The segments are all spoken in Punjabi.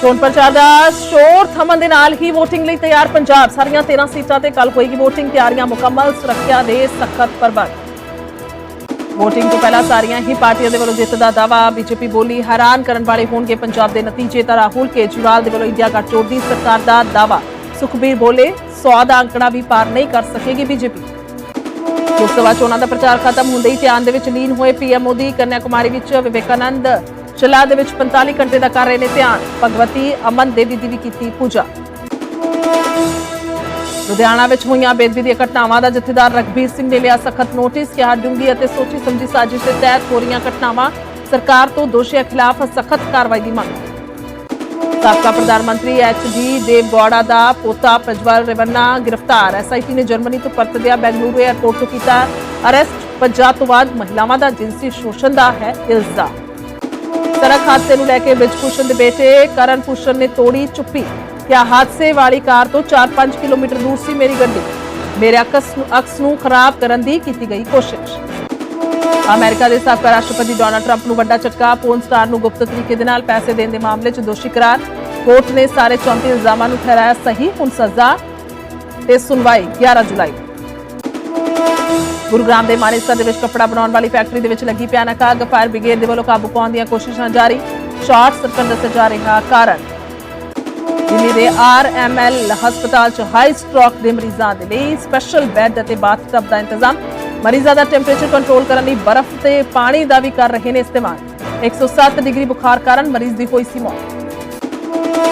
ਚੋਣ ਪ੍ਰਚਾਰ ਦਾ ਸ਼ੋਰ ਥਮਨ ਦੇ ਨਾਲ ਹੀ VOTING ਲਈ ਤਿਆਰ ਪੰਜਾਬ। ਸਾਰੀਆਂ 13 ਸੀਟਾਂ ਤੇ ਕੱਲ ਹੋਏਗੀ VOTING ਤਿਆਰੀਆਂ ਮੁਕੰਮਲ, ਸੁਰੱਖਿਆ ਦੇ ਸਖਤ ਪ੍ਰਬੰਧ। VOTING ਤੋਂ ਪਹਿਲਾਂ ਸਾਰੀਆਂ ਹੀ ਪਾਰਟੀਆਂ ਦੇ ਵੱਲੋਂ ਜਿੱਤ ਦਾ ਦਾਵਾ ਬੀਜੇਪੀ ਬੋਲੀ ਹੈਰਾਨ ਕਰਨ ਵਾਲੇ ਹੋਣਗੇ ਪੰਜਾਬ ਦੇ ਨਤੀਜੇ ਤਾਂ ਰਾਹੁਲ ਕੇਜਰੀਵਾਲ ਦੇ ਵੱਲੋਂ ਇੰਡੀਆ ਗੱਠਜੋੜ ਦੀ ਸਰਕਾਰ ਦਾ ਦਾਵਾ ਸੁਖਬੀਰ ਬੋਲੇ 100 ਦਾ ਅੰਕੜਾ ਵੀ ਪਾਰ ਨਹੀਂ ਕਰ ਸਕੇਗੀ ਬੀਜੇਪੀ। ਲੋਕ ਸਭਾ ਚੋਣਾਂ ਦਾ ਪ੍ਰਚਾਰ ਖਤਮ ਹੁੰਦੇ ਹੀ ਧਿਆਨ ਦੇ ਵਿੱਚ ਲੀਨ ਹੋਏ ਪੀਐਮ ਮੋਦੀ ਕੰਨਿਆ ਕੁਮਾਰੀ ਵਿੱਚ ਵਿਵੇਕਾਨੰਦ। ਚਲਾ ਦੇ ਵਿੱਚ 45 ਘੰਟੇ ਦਾ ਕਰ ਰਹੇ ਨੇ ਧਿਆਨ। ਭਗਵਤੀ ਅਮਨ ਦੇਵੀ ਦੀ ਵੀ ਕੀਤੀ ਪੂਜਾ। ਲੁਧਿਆਣਾ ਵਿੱਚ ਹੋਈਆਂ ਬੇਦਬੀ ਦੀਆਂ ਘਟਨਾਵਾਂ ਦਾ ਜਥੇਦਾਰ ਰਗਬੀਰ ਸਿੰਘ ਨੇ ਲਿਆ ਸਖਤ ਨੋਟਿਸ, ਕਿਹਾ ਡੂੰਗੀ ਅਤੇ ਸੋਚੀ ਸਮਝੀ ਸਾਜ਼ਿਸ਼ ਦੇ ਤਹਿਤ ਹੋ ਰਹੀਆਂ ਘਟਨਾਵਾਂ ਸਰਕਾਰ ਤੋਂ ਦੋਸ਼ੀਆਂ ਖਿਲਾਫ ਸਖਤ ਕਾਰਵਾਈ ਦੀ ਮੰਗ। ਸਾਬਕਾ ਪ੍ਰਧਾਨ ਮੰਤਰੀ ਐਚ ਡੀ ਦੇਵਗੌੜਾ ਦਾ ਪੋਤਾ ਪ੍ਰਜਵਲ ਰਵੰਨਾ ਗ੍ਰਿਫਤਾਰ। ਐਸਆਈਟੀ ਨੇ ਜਰਮਨੀ ਤੋਂ ਪਰਤਦਿਆਂ ਬੈਂਗਲੁਰੂ 에ਅਰਪੋਰਟ ਤੋਂ ਕੀਤਾ ਅਰੈਸਟ। ਪੰਜਾਬ ਤੋਂ ਬਾਅਦ ਮਹਿਲਾਵਾਂ ਦਾ ਜਿੰਸੀ ਸ਼ੋਸ਼ਣ ਦਾ ਹੈ ਇਲਜ਼ਾਮ। ਸੜਕ ਹਾਦਸੇ ਨੂੰ ਲੈ ਕੇ ਬ੍ਰਿਜ ਭੂਸ਼ਣ ਦੇ ਬੇਟੇ ਕਰਨ ਭੂਸ਼ਣ ਨੇ ਤੋੜੀ ਚੁੱਪੀ। ਕਿਹਾ ਹਾਦਸੇ ਵਾਲੀ ਕਾਰ ਤੋਂ 4-5 ਕਿਲੋਮੀਟਰ ਦੂਰ ਸੀ ਮੇਰੀ ਗੱਡੀ। ਮੇਰੇ ਅਕਸ ਨੂੰ ਅਕਸ ਨੂੰ ਖਰਾਬ ਕਰਨ ਦੀ ਕੀਤੀ ਗਈ ਕੋਸ਼ਿਸ਼। ਅਮਰੀਕਾ ਦੇ ਸਾਬਕਾ ਰਾਸ਼ਟਰਪਤੀ ਡੋਨਾਲਡ ਟਰੰਪ ਨੂੰ ਵੱਡਾ ਝਟਕਾ ਪੋਰਨ ਸਟਾਰ ਨੂੰ ਗੁਪਤ ਤਰੀਕੇ ਦੇ ਨਾਲ ਪੈਸੇ ਦੇਣ ਦੇ ਮਾਮਲੇ 'ਚ ਦੋਸ਼ੀ ਕਰਾਰ। ਕੋਰਟ ਨੇ ਸਾਰੇ 34 ਇਲਜ਼ਾਮਾਂ ਨੂੰ ਠਹਿਰਾਇਆ ਸਹੀ, ਹੁਣ ਸਜ਼ਾ। ਤੇ ਸੁਣਵਾਈ 11 ਜੁਲਾਈ। ਗੁਰੂਗ੍ਰਾਮ ਦੇ ਮਾਨੇਸਾ ਦੇ ਵਿੱਚ ਕੱਪੜਾ ਬਣਾਉਣ ਵਾਲੀ ਫੈਕਟਰੀ ਦੇ ਵਿੱਚ ਲੱਗੀ ਭਿਆਨਕ ਅੱਗ। ਫਾਇਰ ਬ੍ਰਿਗੇਡ ਦੇ ਵੱਲੋਂ ਕਾਬੂ ਪਾਉਣ ਦੀਆਂ ਕੋਸ਼ਿਸ਼ਾਂ ਜਾਰੀ। ਸ਼ਾਰਟ ਸਰਕਟ ਦੱਸਿਆ ਜਾ ਰਿਹਾ ਕਾਰਨ। ਦਿੱਲੀ ਦੇ ਆਰਐਮਐਲ ਹਸਪਤਾਲ 'ਚ ਹਾਈ ਸਟ੍ਰੋਕ ਦੇ ਮਰੀਜ਼ਾਂ ਦੇ ਲਈ ਸਪੈਸ਼ਲ ਬੈੱਡ ਅਤੇ ਬਾਥਟਬ ਦਾ ਇੰਤਜ਼ਾਮ। ਮਰੀਜ਼ਾਂ ਦਾ ਟੈਂਪਰੇਚਰ ਕੰਟਰੋਲ ਕਰਨ ਲਈ ਬਰਫ਼ ਤੇ ਪਾਣੀ ਦਾ ਵੀ ਕਰ ਰਹੇ ਨੇ ਇਸਤੇਮਾਲ। 107 ਡਿਗਰੀ ਬੁਖਾਰ ਕਾਰਨ ਮਰੀਜ਼ ਦੀ ਹੋਈ ਸੀ ਮੌਤ।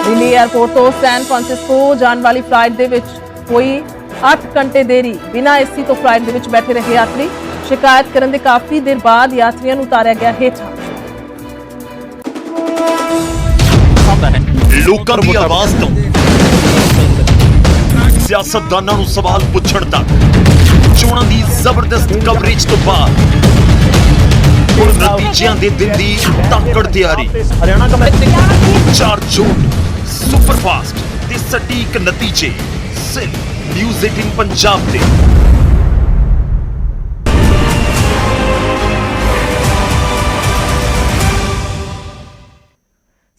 ਦਿੱਲੀ 에ਅਰਪੋਰਟ ਤੋਂ ਸੈਨ ਫਰਾਂਸਿਸਕੋ ਜਾਣ ਵਾਲੀ ਫਲਾਈਟ ਦੇ ਵਿੱਚ ਹੋਈ 8 ਘੰਟੇ ਦੇਰੀ ਬਿਨਾਂ ਏਸੀ ਤੋਂ ਫਲਾਈਟ ਦੇ ਵਿੱਚ ਬੈਠੇ ਰਹੇ ਯਾਤਰੀ। ਸ਼ਿਕਾਇਤ ਕਰਨ ਦੇ ਕਾਫੀ ਦੇਰ ਬਾਅਦ ਯਾਤਰੀਆਂ ਨੂੰ ਉਤਾਰਿਆ ਗਿਆ ਹੇਠਾਂ। ਲੋਕਾਂ ਦੀ ਆਵਾਜ਼ ਤੋਂ ਸਿਆਸਤਦਾਨਾਂ ਨੂੰ ਸਵਾਲ ਪੁੱਛਣ ਤੱਕ। ਚੋਣਾਂ ਦੀ ਜ਼ਬਰਦਸਤ ਕਵਰੇਜ ਤੋਂ ਬਾਅਦ ਹੁਣ ਨਤੀਜਿਆਂ ਦੇ ਦਿਨ ਦੀ ਤਾਕੜ ਤਿਆਰੀ। ਹਰਿਆਣਾ ਕਮੇਟੀ 4 ਜੂਨ ਸੁਪਰ ਤੇ ਸਟੀਕ ਨਤੀਜੇ ਸਿਰਫ ਨਿਊਜ਼ 18 ਪੰਜਾਬ ਤੇ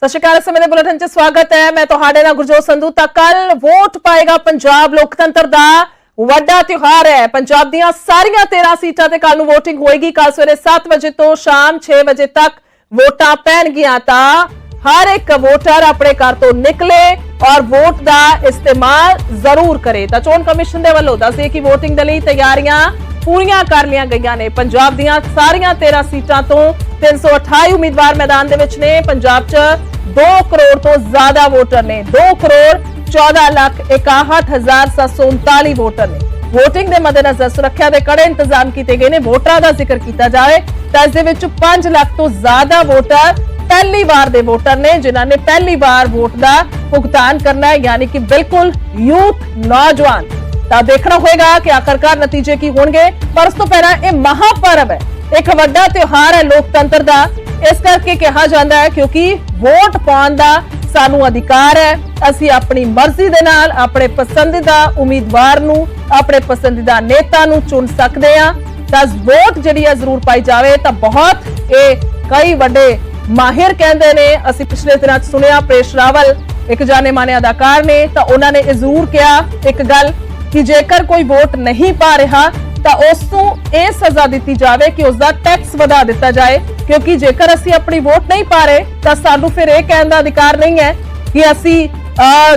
ਸਤਿ ਸ਼੍ਰੀ ਅਕਾਲ ਇਸ ਸਮੇਂ ਦੇ ਬੁਲੇਟਿਨ 'ਚ ਸਵਾਗਤ ਹੈ ਮੈਂ ਤੁਹਾਡੇ ਨਾਲ ਗੁਰਜੋਤ ਸੰਧੂ ਤਾਂ ਕੱਲ ਵੋਟ ਪਾਏਗਾ ਪੰਜਾਬ ਲੋਕਤੰਤਰ ਦਾ ਵੱਡਾ ਤਿਉਹਾਰ ਹੈ ਪੰਜਾਬ ਦੀਆਂ ਸਾਰੀਆਂ 13 ਸੀਟਾਂ ਤੇ ਕੱਲ ਨੂੰ VOTING ਹੋਏਗੀ ਕੱਲ ਸਵੇਰੇ 7 ਵਜੇ ਤੋਂ ਸ਼ਾਮ 6 ਵਜੇ ਤੱਕ ਵੋਟਾਂ ਪੈਣਗੀਆਂ ਤਾਂ ਹਰ ਇੱਕ ਵੋਟਰ ਆਪਣੇ ਘਰ ਤੋਂ ਨਿਕਲੇ ਔਰ ਵੋਟ ਦਾ ਇਸਤੇਮਾਲ ਜ਼ਰੂਰ ਕਰੇ। ਤਾਂ ਚੋਣ ਕਮਿਸ਼ਨ ਦੇ ਵੱਲੋਂ ਦੱਸਦੇ ਕਿ VOTING ਦੇ ਲਈ ਤਿਆਰੀਆਂ ਪੂਰੀਆਂ ਕਰ ਲਿਆ ਗਈਆਂ ਨੇ। ਪੰਜਾਬ ਦੀਆਂ ਸਾਰੀਆਂ 13 ਸੀਟਾਂ ਤੋਂ 328 ਉਮੀਦਵਾਰ ਮੈਦਾਨ ਦੇ ਵਿੱਚ ਨੇ। ਪੰਜਾਬ 'ਚ 2 ਕਰੋੜ ਤੋਂ ਜ਼ਿਆਦਾ ਵੋਟਰ ਨੇ। 2 ਕਰੋੜ 14 ਲੱਖ 61739 ਵੋਟਰ ਨੇ। VOTING ਦੇ ਮੱਦੇਨਜ਼ਰ ਸੁਰੱਖਿਆ ਦੇ ਕੜੇ ਇੰਤਜ਼ਾਮ ਕੀਤੇ ਗਏ ਨੇ। ਵੋਟਰਾਂ ਦਾ ਜ਼ਿਕਰ ਕੀਤਾ ਜਾਵੇ ਤਾਂ ਇਸ ਦੇ ਵਿੱਚ 5 ਲੱਖ ਤੋਂ ਜ਼ਿਆਦਾ ਵੋਟਰ ਪਹਿਲੀ ਵਾਰ ਦੇ ਵੋਟਰ ਨੇ ਜਿਨ੍ਹਾਂ ਨੇ ਪਹਿਲੀ ਵਾਰ ਵੋਟ ਦਾ ਭੁਗਤਾਨ ਕਰਨਾ ਹੈ, ਯਾਨੀ ਕਿ ਬਿਲਕੁਲ ਯੂਥ ਨੌਜਵਾਨ। ਤਾਂ ਦੇਖਣਾ ਹੋਏਗਾ ਕਿ ਆਖਰਕਾਰ ਨਤੀਜੇ ਕੀ ਹੋਣਗੇ, ਪਰ ਉਸ ਤੋਂ ਪਹਿਲਾਂ ਇਹ ਮਹਾਪਰਵ ਹੈ। ਇੱਕ ਵੱਡਾ ਤਿਉਹਾਰ ਹੈ ਲੋਕਤੰਤਰ ਦਾ। ਇਸ ਕਰਕੇ ਕਿਹਾ ਜਾਂਦਾ ਹੈ ਕਿਉਂਕਿ ਵੋਟ ਪਾਉਣ ਦਾ ਸਾਨੂੰ ਅਧਿਕਾਰ ਹੈ। ਅਸੀਂ ਆਪਣੀ ਮਰਜ਼ੀ ਦੇ ਨਾਲ ਆਪਣੇ ਪਸੰਦੀਦਾ ਉਮੀਦਵਾਰ ਨੂੰ, ਆਪਣੇ ਪਸੰਦੀਦਾ ਨੇਤਾ ਨੂੰ ਚੁਣ ਸਕਦੇ ਹਾਂ। ਤਾਂ ਵੋਟ ਜਿਹੜੀ ਹੈ ਜ਼ਰੂਰ ਪਾਈ ਜਾਵੇ, ਤਾਂ ਬਹੁਤ ਇਹ ਕਈ ਵੱਡੇ ਮਾਹਿਰ ਕਹਿੰਦੇ ਨੇ, ਅਸੀਂ ਪਿਛਲੇ ਦਿਨਾਂ 'ਚ ਸੁਣਿਆ ਪ੍ਰੇਸ਼ ਰਾਵਲ, ਇੱਕ ਜਾਣੇ ਮਾਨੇ ਅਦਾਕਾਰ ਨੇ, ਤਾਂ ਉਹਨਾਂ ਨੇ ਇਹ ਜ਼ਰੂਰ ਕਿਹਾ ਇੱਕ ਗੱਲ ਕਿ ਜੇਕਰ ਕੋਈ ਵੋਟ ਨਹੀਂ ਪਾ ਰਿਹਾ, ਤਾਂ ਉਸ ਨੂੰ ਇਹ ਸਜ਼ਾ ਦਿੱਤੀ ਜਾਵੇ ਕਿ ਉਸ ਦਾ ਟੈਕਸ ਵਧਾ ਦਿੱਤਾ ਜਾਏ। ਕਿਉਂਕਿ ਜੇਕਰ ਅਸੀਂ ਆਪਣੀ ਵੋਟ ਨਹੀਂ ਪਾ ਰਹੇ, ਤਾਂ ਸਾਨੂੰ ਫਿਰ ਇਹ ਕਹਿਣ ਦਾ ਅਧਿਕਾਰ ਨਹੀਂ ਹੈ ਕਿ ਅਸੀਂ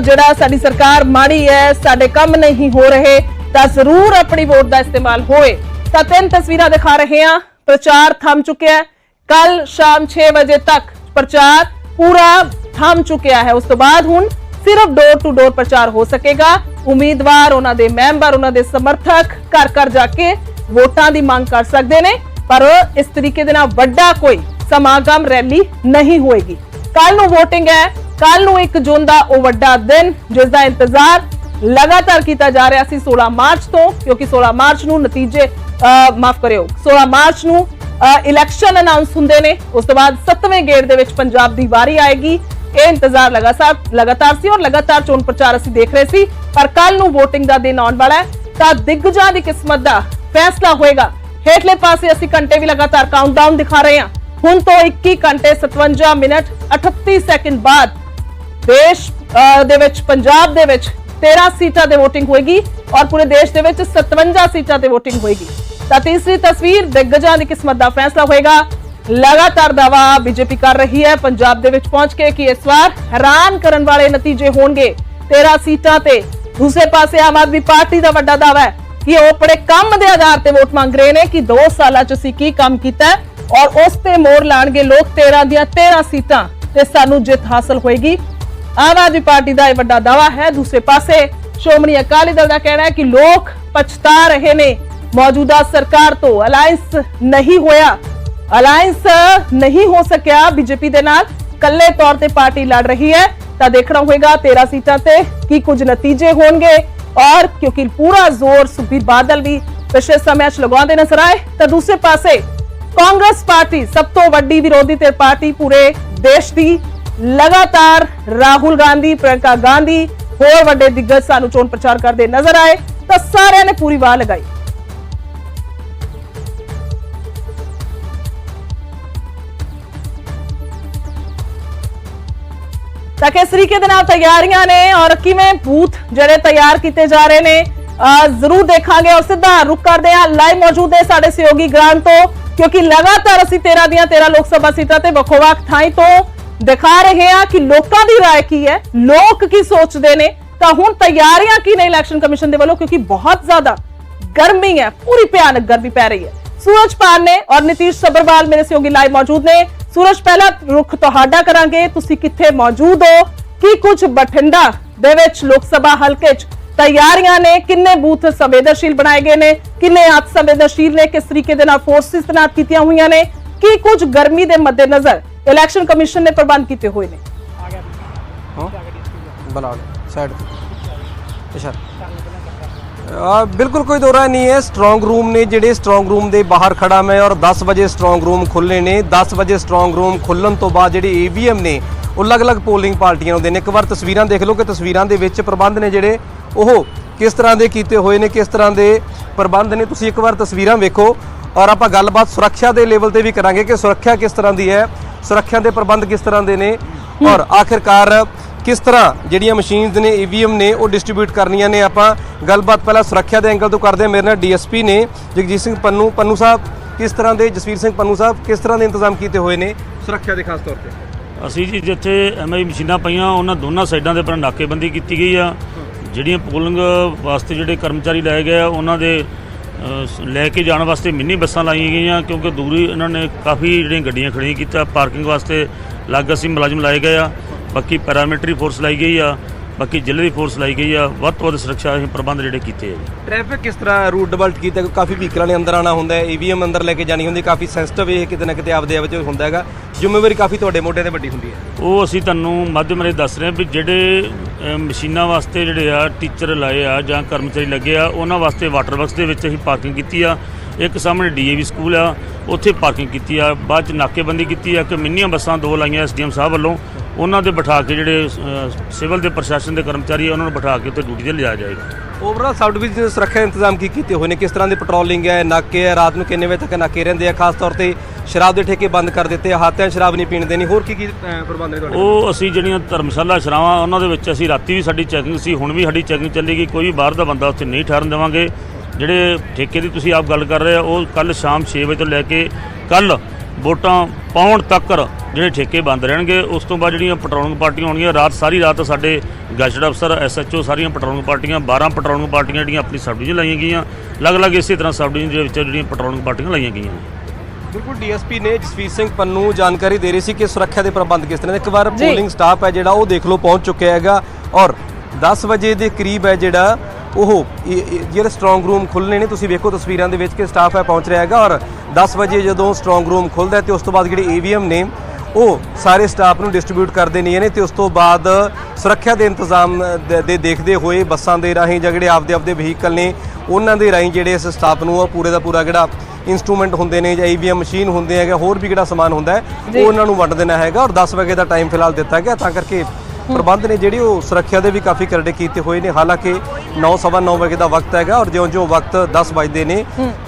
ਜਿਹੜਾ ਸਾਡੀ ਸਰਕਾਰ ਮਾੜੀ ਹੈ, ਸਾਡੇ ਕੰਮ ਨਹੀਂ ਹੋ ਰਹੇ, ਤਾਂ ਜ਼ਰੂਰ ਆਪਣੀ ਵੋਟ ਦਾ ਇਸਤੇਮਾਲ ਹੋਏ ਤਾਂ ਤਿੰਨ ਤਸਵੀਰਾਂ ਦਿਖਾ ਰਹੇ ਹਾਂ। ਪ੍ਰਚਾਰ ਥੰਮ ਚੁੱਕਿਆ ਹੈ। ਕੱਲ ਸ਼ਾਮ 6 ਵਜੇ ਤੱਕ ਪ੍ਰਚਾਰ ਪੂਰਾ ਥੰਮ ਚੁੱਕਿਆ ਹੈ। ਉਸ ਤੋਂ ਬਾਅਦ ਹੁਣ ਸਿਰਫ ਡੋਰ ਟੂ ਡੋਰ ਪ੍ਰਚਾਰ ਹੋ ਸਕੇਗਾ। ਉਮੀਦਵਾਰ ਉਹਨਾਂ ਦੇ ਮੈਂਬਰ ਉਹਨਾਂ ਦੇ ਸਮਰਥਕ ਘਰ ਘਰ ਜਾ ਕੇ ਵੋਟਾਂ ਦੀ ਮੰਗ ਕਰ ਸਕਦੇ ਨੇ ਪਰ ਇਸ ਤਰੀਕੇ ਦੇ ਨਾਲ ਵੱਡਾ ਕੋਈ ਸਮਾਗਮ ਰੈਲੀ ਨਹੀਂ ਹੋਏਗੀ। ਕੱਲ ਨੂੰ VOTING ਹੈ। ਕੱਲ ਨੂੰ 1 ਜੂਨ ਦਾ ਉਹ ਵੱਡਾ ਦਿਨ ਜਿਸ ਦਾ ਇੰਤਜ਼ਾਰ ਲਗਾਤਾਰ ਕੀਤਾ ਜਾ ਰਿਹਾ ਸੀ 16 ਮਾਰਚ ਤੋਂ ਕਿਉਂਕਿ 16 ਮਾਰਚ ਨੂੰ ਨਤੀਜੇ ਅਹ, ਮਾਫ ਕਰਿਓ 16 ਮਾਰਚ ਨੂੰ ਇਲੈਕਸ਼ਨ ਅਨਾਉਂਸ ਹੁੰਦੇ ਨੇ। ਉਸ ਤੋਂ ਬਾਅਦ 7ਵੇਂ ਗੇੜ ਦੇ ਵਿੱਚ ਪੰਜਾਬ ਦੀ ਵਾਰੀ ਆਏਗੀ। ਇਹ ਇੰਤਜ਼ਾਰ ਲਗਾਤਾਰ ਲਗਾਤਾਰ ਸੀ ਔਰ ਲਗਾਤਾਰ ਚੋਣ ਪ੍ਰਚਾਰ ਅਸੀਂ ਦੇਖ ਰਹੇ ਸੀ। ਪਰ ਕੱਲ ਨੂੰ VOTING ਦਾ ਦਿਨ ਆਉਣ ਵਾਲਾ ਹੈ। ਤਾਂ ਦਿੱਗਜਾਂ ਦੀ ਕਿਸਮਤ ਦਾ ਫੈਸਲਾ ਹੋਏਗਾ। ਹੇਠਲੇ ਪਾਸੇ ਅਸੀਂ ਘੰਟੇ ਵੀ ਲਗਾਤਾਰ ਕਾਊਂਟਡਾਊਨ ਦਿਖਾ ਰਹੇ ਹਾਂ। ਹੁਣ ਤੋਂ 21 ਘੰਟੇ 57 ਮਿੰਟ 38 ਸੈਕਿੰਡ ਬਾਅਦ ਦੇਸ਼ ਦੇ ਵਿੱਚ, ਪੰਜਾਬ ਦੇ ਵਿੱਚ 13 ਸੀਟਾਂ ਤੇ VOTING ਹੋਏਗੀ। ਔਰ ਪੂਰੇ ਦੇਸ਼ ਦੇ ਵਿੱਚ 57 ਸੀਟਾਂ ਤੇ VOTING ਹੋਏਗੀ। ਤਾਂ ਤੀਸਰੀ ਤਸਵੀਰ ਦਿੱਗਜਾਂ ਦੀ ਕਿਸਮਤ ਦਾ ਫੈਸਲਾ ਹੋਏਗਾ। ਲਗਾਤਾਰ ਦਾਵਾ ਬੀਜੇਪੀ ਕਰ ਰਹੀ ਹੈ। ਪੰਜਾਬ ਦੇ ਵਿੱਚ ਪਹੁੰਚ ਕੇ ਕਿ ਇਸ ਵਾਰ ਹੈਰਾਨ ਕਰਨ ਵਾਲੇ ਨਤੀਜੇ ਹੋਣਗੇ? 13 ਸੀਟਾਂ ਤੇ ਦੂਸਰੇ ਪਾਸੇ ਆਮ ਆਦਮੀ ਪਾਰਟੀ ਦਾ ਵੱਡਾ ਦਾਵਾ ਹੈ ਕਿ ਉਹ ਆਪਣੇ ਕੰਮ ਦੇ ਆਧਾਰ ਤੇ ਵੋਟ ਮੰਗ ਰਹੇ ਨੇ ਕਿ 2 ਸਾਲਾਂ ਚ ਅਸੀਂ ਕੀ ਕੰਮ ਕੀਤਾ ਔਰ ਉਸ ਤੇ ਮੋਰ ਲਾਣਗੇ ਲੋਕ। 13 ਦੀਆਂ 13 ਸੀਟਾਂ ਤੇ ਸਾਨੂੰ ਜਿੱਤ ਹਾਸਲ ਹੋਏਗੀ। ਆਮ ਆਦਮੀ ਪਾਰਟੀ ਦਾ ਇਹ ਵੱਡਾ ਦਾਵਾ ਹੈ। ਦੂਸਰੇ ਪਾਸੇ ਸ਼੍ਰੋਮਣੀ ਅਕਾਲੀ ਦਲ ਦਾ ਕਹਿਣਾ ਹੈ ਕਿ ਲੋਕ ਪਛਤਾ ਰਹੇ ਨੇ। ਮੌਜੂਦਾ ਸਰਕਾਰ ਤੋਂ ਅਲਾਈਅੰਸ ਨਹੀਂ ਹੋਇਆ। ਅਲਾਈਅੰਸ ਨਹੀਂ ਹੋ ਸਕਿਆ। ਬੀਜੇਪੀ ਦੇ ਨਾਲ ਕੱਲੇ ਤੌਰ ਤੇ ਪਾਰਟੀ ਲੜ ਰਹੀ ਹੈ। ਤਾਂ ਦੇਖਣਾ ਹੋਏਗਾ 13 ਸੀਟਾਂ ਤੇ ਕੀ ਕੁਝ ਨਤੀਜੇ ਹੋਣਗੇ। ਔਰ ਕਿਉਂਕਿ ਪੂਰਾ ਜ਼ੋਰ ਸੁਖਬੀਰ ਬਾਦਲ ਵੀ ਪਿਛਲੇ ਸਮੇਂ 'ਚ ਲਗਾਉਂਦੇ ਨਜ਼ਰ ਆਏ, ਤਾਂ ਦੂਸਰੇ ਪਾਸੇ ਕਾਂਗਰਸ ਪਾਰਟੀ ਸਭ ਤੋਂ ਵੱਡੀ ਵਿਰੋਧੀ ਧਿਰ ਪਾਰਟੀ ਪੂਰੇ ਦੇਸ਼ ਦੀ ਲਗਾਤਾਰ ਰਾਹੁਲ ਗਾਂਧੀ, ਪ੍ਰਿਯੰਕਾ ਗਾਂਧੀ ਹੋਰ ਵੱਡੇ ਦਿੱਗਜ ਸਾਨੂੰ ਚੋਣ ਪ੍ਰਚਾਰ ਕਰਦੇ ਨਜ਼ਰ ਆਏ, ਤਾਂ ਸਾਰਿਆਂ ਨੇ ਪੂਰੀ ਵਾਹ ਲਗਾਈ। किस तरीके तैयारियाँ ने और अक्की बूथ जड़े तैयार किए जा रहे ने ज़रूर देखा और सीधा रुक करते हैं, हाँ, लाइव मौजूद है साढ़े सहयोगी ग्रांट तो क्योंकि लगातार असं तेरह दिया तेरह लोकसभा सीटा से बखोवाक थाई तो दिखा रहे हैं कि लोगों की राय की है लोग की सोचते हैं तो हूँ तैयारियाँ की ने इलेक्शन कमीशन के वालों क्योंकि बहुत ज़्यादा गर्मी है, पूरी भयानक गर्मी पै रही है। सूरज पान ने और नीतीश सबरवाल मेरे सहयोगी लाइव मौजूद ने ਸੂਰਜ ਪਹਿਲਾ ਰੁਖ ਤੁਹਾਡਾ ਕਰਾਂਗੇ। ਤੁਸੀਂ ਕਿੱਥੇ ਮੌਜੂਦ ਹੋ? ਕੀ ਕੁਝ ਬਠਿੰਡਾ ਦੇ ਵਿੱਚ ਲੋਕ ਸਭਾ ਹਲਕੇ 'ਚ ਤਿਆਰੀਆਂ ਨੇ? ਕਿੰਨੇ ਬੂਥ ਸੰਵੇਦਨਸ਼ੀਲ ਬਣਾਏ ਗਏ ਨੇ? ਕਿੰਨੇ ਅਤ ਸੰਵੇਦਨਸ਼ੀਲ ਨੇ? ਕਿਸ ਤਰੀਕੇ ਦੇ ਨਾਲ ਫੋਰਸਿਸ ਤੈਨਾਤ ਕੀਤੀਆਂ ਹੋਈਆਂ ਨੇ? ਕੀ ਕੁਝ ਗਰਮੀ ਦੇ ਮੱਦੇਨਜ਼ਰ ਇਲੈਕਸ਼ਨ ਕਮਿਸ਼ਨ ਨੇ ਪ੍ਰਬੰਧ ਕੀਤੇ ਹੋਏ ਨੇ? ਹਾਂ। ਬਣਾ ਸਾਈਡ ਅੱਛਾ ਆ ਬਿਲਕੁਲ ਕੋਈ ਦੋਰਾ ਨਹੀਂ ਹੈ। ਸਟਰੋਂਗ ਰੂਮ ਨੇ ਜਿਹੜੇ ਸਟਰੋਂਗ ਰੂਮ ਦੇ ਬਾਹਰ ਖੜਾ ਮੈਂ ਔਰ 10 ਵਜੇ ਸਟਰੋਂਗ ਰੂਮ ਖੁੱਲ੍ਹੇ ਨੇ। 10 ਵਜੇ ਸਟਰੋਂਗ ਰੂਮ ਖੁੱਲਣ ਤੋਂ ਬਾਅਦ ਜਿਹੜੇ ਈਵੀਐਮ ਨੇ ਉਹ ਅਲੱਗ-ਅਲੱਗ ਪੋਲਿੰਗ ਪਾਰਟੀਆਂ ਹੁੰਦੇ ਨੇ। ਇੱਕ ਵਾਰ ਤਸਵੀਰਾਂ ਦੇਖ ਲਓ ਕਿ ਤਸਵੀਰਾਂ ਦੇ ਵਿੱਚ ਪ੍ਰਬੰਧ ਨੇ ਜਿਹੜੇ ਉਹ ਕਿਸ ਤਰ੍ਹਾਂ ਦੇ ਕੀਤੇ ਹੋਏ ਨੇ ਕਿਸ ਤਰ੍ਹਾਂ ਦੇ ਪ੍ਰਬੰਧ ਨੇ। ਤੁਸੀਂ ਇੱਕ ਵਾਰ ਤਸਵੀਰਾਂ ਵੇਖੋ ਔਰ ਆਪਾਂ ਗੱਲਬਾਤ ਸੁਰੱਖਿਆ ਦੇ ਲੈਵਲ ਤੇ ਵੀ ਕਰਾਂਗੇ ਕਿ ਸੁਰੱਖਿਆ ਕਿਸ ਤਰ੍ਹਾਂ ਦੀ ਹੈ ਸੁਰੱਖਿਆ ਦੇ ਪ੍ਰਬੰਧ ਕਿਸ ਤਰ੍ਹਾਂ ਦੇ ਨੇ। ਔਰ ਆਖਿਰਕਾਰ ਕਿਸ ਤਰ੍ਹਾਂ ਜਿਹੜੀਆਂ ਮਸ਼ੀਨਸ ਨੇ ਈਵੀਐਮ ਨੇ, ਉਹ ਡਿਸਟ੍ਰੀਬਿਊਟ ਕਰਨੀਆਂ ਨੇ? ਆਪਾਂ ਗੱਲਬਾਤ ਪਹਿਲਾਂ ਸੁਰੱਖਿਆ ਦੇ ਐਂਗਲ ਤੋਂ ਕਰਦੇ ਹਾਂ। ਮੇਰੇ ਨਾਲ ਡੀਐਸਪੀ ਨੇ, ਜਗਜੀਤ ਸਿੰਘ ਪੰਨੂ ਪੰਨੂ ਸਾਹਿਬ, ਕਿਸ ਤਰ੍ਹਾਂ ਦੇ, ਜਸਵੀਰ ਸਿੰਘ ਪੰਨੂ ਸਾਹਿਬ, ਕਿਸ ਤਰ੍ਹਾਂ ਦੇ ਇੰਤਜ਼ਾਮ ਕੀਤੇ ਹੋਏ ਨੇ ਸੁਰੱਖਿਆ ਦੇ ਖਾਸ ਤੌਰ ਤੇ? ਅਸੀਂ ਜੀ ਜਿੱਥੇ ਐਮਆਈ ਮਸ਼ੀਨਾਂ ਪਈਆਂ, ਉਹਨਾਂ ਦੋਨਾਂ ਸਾਈਡਾਂ ਦੇ ਪਰ ਨਾਕੇਬੰਦੀ ਕੀਤੀ ਗਈ ਆ। ਜਿਹੜੀਆਂ ਪੋਲਿੰਗ ਵਾਸਤੇ ਜਿਹੜੇ ਕਰਮਚਾਰੀ ਲਾਏ ਗਏ ਆ, ਉਹਨਾਂ ਦੇ ਲੈ ਕੇ ਜਾਣ ਵਾਸਤੇ ਮਿੰਨੀ ਬੱਸਾਂ ਲਾਈਆਂ ਗਈਆਂ, ਕਿਉਂਕਿ ਦੂਰੀ ਇਹਨਾਂ ਨੇ ਕਾਫੀ ਜਿਹੜੀਆਂ ਗੱਡੀਆਂ ਖੜੀਆਂ ਕੀਤਾ ਪਾਰਕਿੰਗ ਵਾਸਤੇ ਅਲੱਗ ਅਸੀਂ ਮੁਲਾਜ਼ਮ ਲਾਏ ਗਏ ਆ। ਬਾਕੀ ਪੈਰਾਮਿਲਟਰੀ ਫੋਰਸ ਲਾਈ ਗਈ ਆ ਬਾਕੀ ਜ਼ਿਲ੍ਹੇ ਦੀ ਫੋਰਸ ਲਾਈ ਗਈ ਆ ਵੱਧ ਤੋਂ ਵੱਧ ਸੁਰੱਖਿਆ ਅਸੀਂ ਪ੍ਰਬੰਧ ਜਿਹੜੇ ਕੀਤੇ ਆ ਜੀ। ਟ੍ਰੈਫਿਕ ਕਿਸ ਤਰ੍ਹਾਂ ਰੂਟ ਡਿਵੈਲਪ ਕੀਤਾ? ਕਾਫੀ ਵਹੀਕਲਾਂ ਨੇ ਅੰਦਰ ਆਣਾ ਹੁੰਦਾ ਹੈ ਈਵੀਐਮ ਅੰਦਰ ਲੈ ਕੇ ਜਾਣੀ ਹੁੰਦੀ ਕਾਫੀ ਸੈਂਸਿਟਿਵ ਇਹ ਕਿਤੇ ਨਾ ਕਿਤੇ ਆਪਦੇ ਆਪ 'ਚ ਹੁੰਦਾ ਹੈਗਾ। ਜ਼ਿੰਮੇਵਾਰੀ ਕਾਫੀ ਤੁਹਾਡੇ ਮੋਢੇ ਤੇ ਵੱਡੀ ਹੁੰਦੀ ਹੈ। ਉਹ ਅਸੀਂ ਤੁਹਾਨੂੰ ਮਾਧਿਅਮ ਰਾਹੀਂ ਦੱਸ ਰਹੇ ਹਾਂ ਵੀ ਜਿਹੜੇ ਮਸ਼ੀਨਾਂ ਵਾਸਤੇ ਜਿਹੜੇ ਆ ਟੀਚਰ ਲਾਏ ਆ ਜਾਂ ਕਰਮਚਾਰੀ ਲੱਗੇ ਆ ਉਹਨਾਂ ਵਾਸਤੇ ਵਾਟਰ ਵਰਕਸ ਦੇ ਵਿੱਚ ਅਸੀਂ ਪਾਰਕਿੰਗ ਕੀਤੀ ਆ। ਇੱਕ ਸਾਹਮਣੇ ਡੀਏਵੀ ਸਕੂਲ ਆ ਉੱਥੇ ਪਾਰਕਿੰਗ ਕੀਤੀ ਆ। ਬਾਅਦ ਚ ਨਾਕੇਬੰਦੀ ਕੀਤੀ ਆ ਕਿ ਮਿੰਨੀਆਂ ਬੱਸਾਂ ਦੋ ਲਾਈਆਂ ਐਸਡੀਐਮ ਸਾਹਿਬ ਵੱਲੋਂ। ਉਹਨਾਂ ਦੇ ਬਿਠਾ ਕੇ ਜਿਹੜੇ ਅ, ਸਿਵਲ ਦੇ ਪ੍ਰਸ਼ਾਸਨ ਦੇ ਕਰਮਚਾਰੀ ਆ ਉਹਨਾਂ ਨੂੰ ਬਿਠਾ ਕੇ ਉੱਥੇ ਡਿਊਟੀ ਤੇ ਲਿਜਾਇਆ ਜਾਏਗਾ। ਓਵਰਆਲ ਸਬ ਡਿਵੀਜ਼ਨ ਸੁਰੱਖਿਆ ਇੰਤਜ਼ਾਮ ਕੀ ਕੀਤੇ ਹੋਏ ਨੇ? ਕਿਸ ਤਰ੍ਹਾਂ ਦੀ ਪੈਟਰੋਲਿੰਗ ਹੈ? ਨਾਕੇ ਹੈ? ਰਾਤ ਨੂੰ ਕਿੰਨੇ ਵਜੇ ਤੱਕ ਨਾਕੇ ਰਹਿੰਦੇ ਆ? ਖਾਸ ਤੌਰ ਤੇ ਸ਼ਰਾਬ ਦੇ ਠੇਕੇ ਬੰਦ ਕਰ ਦਿੱਤੇ ਆ। ਹਾਤਿਆਂ ਸ਼ਰਾਬ ਨਹੀਂ ਪੀਣ ਦੇਣੀ ਹੋਰ ਕੀ ਕੀ ਅਹ, ਪ੍ਰਬੰਧ ਨੇ ਤੁਹਾਡੇ ਉਹ ਅਸੀਂ ਜਿਹੜੀਆਂ ਧਰਮਸ਼ਾਲਾ ਸ਼ਰਾਵਾਂ ਉਹਨਾਂ ਦੇ ਵਿੱਚ ਅਸੀਂ ਰਾਤੀ ਵੀ ਸਾਡੀ ਚੈਕਿੰਗ ਸੀ। ਹੁਣ ਵੀ ਸਾਡੀ ਚੈਕਿੰਗ ਚੱਲੇਗੀ। ਕੋਈ ਵੀ ਬਾਹਰ ਦਾ ਬੰਦਾ ਉੱਥੇ ਨਹੀਂ ਠਹਿਰਨ ਦੇਵਾਂਗੇ। ਜਿਹੜੇ ਠੇਕੇ ਦੀ ਤੁਸੀਂ ਆਪ ਗੱਲ ਕਰ ਰਹੇ ਆ ਉਹ ਕੱਲ ਸ਼ਾਮ 6 ਵਜੇ ਤੋਂ ਲੈ ਕੇ ਕੱਲ ਵੋਟਾਂ ਪਾਉਣ ਤੱਕ ਜਿਹੜੇ ਠੇਕੇ ਬੰਦ ਰਹਿਣਗੇ ਉਸ ਤੋਂ ਬਾਅਦ ਜਿਹੜੀਆਂ ਪੈਟਰੋਲਿੰਗ ਪਾਰਟੀਆਂ ਹੋਣਗੀਆਂ ਰਾਤ ਸਾਰੀ ਰਾਤ ਸਾਡੇ ਗੈਸਟ ਅਫਸਰ ਐਸਐਚਓ ਸਾਰੀਆਂ ਪੈਟਰੋਲਿੰਗ ਪਾਰਟੀਆਂ 12 ਪੈਟਰੋਲਿੰਗ ਪਾਰਟੀਆਂ ਜਿਹੜੀਆਂ ਆਪਣੀ ਸਬ ਡਿਵੀਜ਼ਨ ਲਾਈਆਂ ਗਈਆਂ ਅਲੱਗ-ਅਲੱਗ ਇਸੇ ਤਰ੍ਹਾਂ ਸਬ ਡਿਵੀਜ਼ਨ ਦੇ ਵਿੱਚ ਜਿਹੜੀਆਂ ਪੈਟਰੋਲਿੰਗ ਪਾਰਟੀਆਂ ਲਾਈਆਂ ਗਈਆਂ ਬਿਲਕੁਲ ਡੀਐਸਪੀ ਨੇ ਜਸਵੀਰ ਸਿੰਘ ਪੰਨੂ ਜਾਣਕਾਰੀ ਦੇ ਰਹੇ ਸੀ ਕਿ ਸੁਰੱਖਿਆ ਦੇ ਪ੍ਰਬੰਧ ਕਿਸ ਤਰ੍ਹਾਂ ਦੇ ਇੱਕ ਵਾਰ। ਪੋਲਿੰਗ ਸਟਾਫ ਹੈ ਜਿਹੜਾ ਉਹ ਦੇਖ ਲਓ ਪਹੁੰਚ ਚੁੱਕਿਆ ਹੈਗਾ ਔਰ 10 ਵਜੇ ਦੇ ਕਰੀਬ ਹੈ ਜਿਹੜਾ ਉਹ ਜਿਹੜੇ ਸਟਰੋਂਗ ਰੂਮ ਖੁੱਲ੍ਹਣੇ ਨੇ ਤੁਸੀਂ ਵੇਖੋ ਤਸਵੀਰਾਂ ਦੇ ਵਿੱਚ ਕਿ ਸਟਾਫ ਹੈ ਪਹੁੰਚ ਰਿਹਾ ਹੈਗਾ ਔਰ 10 ਵਜੇ ਜਦੋਂ ਸਟਰੋਂਗ ਰੂਮ ਖੁੱਲਦਾ ਹੈ ਤੇ ਉਸ ਤੋਂ ਬਾਅਦ ਜਿਹੜੇ ਏਵੀਐਮ ਨੇ ਉਹ ਸਾਰੇ ਸਟਾਫ ਨੂੰ ਡਿਸਟ੍ਰੀਬਿਊਟ ਕਰਦੇ ਨੇ ਨੇ ਤੇ ਉਸ ਤੋਂ ਬਾਅਦ ਸੁਰੱਖਿਆ ਦੇ ਇੰਤਜ਼ਾਮ ਦੇ- ਦੇਖਦੇ ਹੋਏ ਬੱਸਾਂ ਦੇ ਰਾਹੀਂ ਜਾਂ ਜਿਹੜੇ ਆਪਦੇ ਆਪਦੇ ਵਹੀਕਲ ਨੇ ਉਹਨਾਂ ਦੇ ਰਾਹੀਂ ਜਿਹੜੇ ਇਸ ਸਟਾਫ ਨੂੰ ਉਹ ਪੂਰੇ ਦਾ ਪੂਰਾ ਜਿਹੜਾ ਇਨਸਟਰੂਮੈਂਟ ਹੁੰਦੇ ਨੇ ਜਾਂ ਈਵੀਐਮ ਮਸ਼ੀਨ ਹੁੰਦੇ ਹੈਗਾ ਹੋਰ ਵੀ ਜਿਹੜਾ ਸਮਾਨ ਹੁੰਦਾ ਹੈ ਉਹ ਉਹਨਾਂ ਨੂੰ ਵੰਡ ਦੇਣਾ ਹੈਗਾ ਔਰ 10 ਵਜੇ ਦਾ ਟਾਈਮ ਫਿਲਹਾਲ ਦਿੱਤਾ ਗਿਆ ਤਾਂ ਕਰਕੇ ਪ੍ਰਬੰਧ ਨੇ ਜਿਹੜੀ ਉਹ ਸੁਰੱਖਿਆ ਦੇ ਵੀ ਕਾਫੀ ਕਰੜੇ ਕੀਤੇ ਹੋਏ ਨੇ ਹਾਲਾਂਕਿ 9:30 ਵਜੇ ਦਾ ਵਕਤ ਹੈਗਾ ਔਰ ਜਿਉਂ-ਜਿਉਂ ਵਕਤ 10 ਵਜਦੇ ਨੇ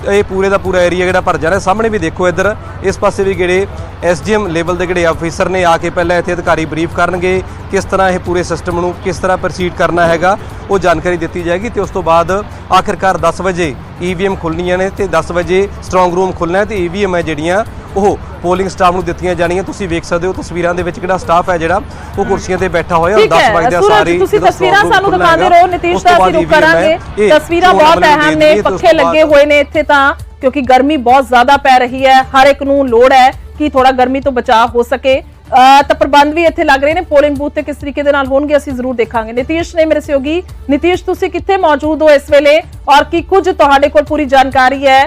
ਇਹ ਪੂਰੇ ਦਾ ਪੂਰਾ ਏਰੀਆ ਜਿਹੜਾ ਭਰ ਜਾਣਾ ਸਾਹਮਣੇ ਵੀ ਦੇਖੋ ਇੱਧਰ ਇਸ ਪਾਸੇ ਵੀ ਜਿਹੜੇ ਐਸਡੀਐਮ ਲੈਵਲ ਦੇ ਜਿਹੜੇ ਅਫੀਸਰ ਨੇ ਆ ਕੇ ਪਹਿਲਾਂ ਇੱਥੇ ਅਧਿਕਾਰੀ ਬਰੀਫ ਕਰਨਗੇ ਕਿਸ ਤਰ੍ਹਾਂ ਇਹ ਪੂਰੇ ਸਿਸਟਮ ਨੂੰ ਕਿਸ ਤਰ੍ਹਾਂ ਪ੍ਰੋਸੀਡ ਕਰਨਾ ਹੈਗਾ ਉਹ ਜਾਣਕਾਰੀ ਦਿੱਤੀ ਜਾਏਗੀ ਤੇ ਉਸ ਤੋਂ ਬਾਅਦ ਆਖਿਰਕਾਰ 10 ਵਜੇ ਈਵੀਐਮ ਖੁੱਲਣੀਆਂ ਨੇ ਤੇ 10 ਵਜੇ ਸਟਰੋਂਗ ਰੂਮ ਖੁੱਲਣਾ ਹੈ ਤੇ ਈਵੀਐਮ ਹੈ ਜਿਹੜੀਆਂ ਉਹ ਪੋਲਿੰਗ ਸਟਾਫ ਨੂੰ ਦਿੱਤੀਆਂ ਜਾਣੀਆਂ ਤੁਸੀਂ ਵੇਖ ਸਕਦੇ ਹੋ ਤਸਵੀਰਾਂ ਦੇ ਵਿੱਚ ਕਿਹੜਾ ਸਟਾਫ ਹੈ ਜਿਹੜਾ ਉਹ ਕੁਰਸੀਆਂ ਤੇ ਬੈਠਾ ਹੋਇਆ ਔਰ ਠੀਕ 10 ਹੈ ਵਜੇ ਦਾ ਸਾਰੀ ਤੁਸੀਂ ਤਸਵੀਰਾਂ ਸਾਨੂੰ ਦਿਖਾਉਂਦੇ। ਰਹੋ ਨਿਤੀਸ਼ ਦਾ ਅਸੀਂ ਰੁਕ। ਕਰਾਂਗੇ ਤਸਵੀਰਾਂ ਬਹੁਤ ਅਹਿਮ ਨੇ ਪੱਖੇ ਲੱਗੇ ਹੋਏ ਨੇ ਇੱਥੇ ਤਾਂ ਕਿਉਂਕਿ ਗਰਮੀ ਬਹੁਤ ਜ਼ਿਆਦਾ ਪੈ ਰਹੀ ਹੈ ਹਰ ਇੱਕ ਨੂੰ ਲੋੜ ਹੈ ਕਿ ਥੋੜਾ ਗਰਮੀ ਤੋਂ ਬਚਾਅ ਹੋ ਸਕੇ ਤਾਂ ਪ੍ਰਬੰਧ ਵੀ ਇੱਥੇ ਲੱਗ ਰਹੇ ਨੇ ਪੋਲਿੰਗ ਬੂਥ ਤੇ ਕਿਸ ਤਰੀਕੇ ਦੇ ਨਾਲ ਹੋਣਗੇ, ਅਸੀਂ ਜ਼ਰੂਰ ਦੇਖਾਂਗੇ। ਨਿਤੀਸ਼ ਨੇ ਮੇਰੇ ਸਹਿਯੋਗੀ, ਨਿਤੀਸ਼, ਤੁਸੀਂ ਕਿੱਥੇ ਮੌਜੂਦ ਹੋ ਇਸ ਵੇਲੇ ਔਰ ਕੀ ਕੁਝ ਤੁਹਾਡੇ ਕੋਲ ਪੂਰੀ ਜਾਣਕਾਰੀ ਹੈ,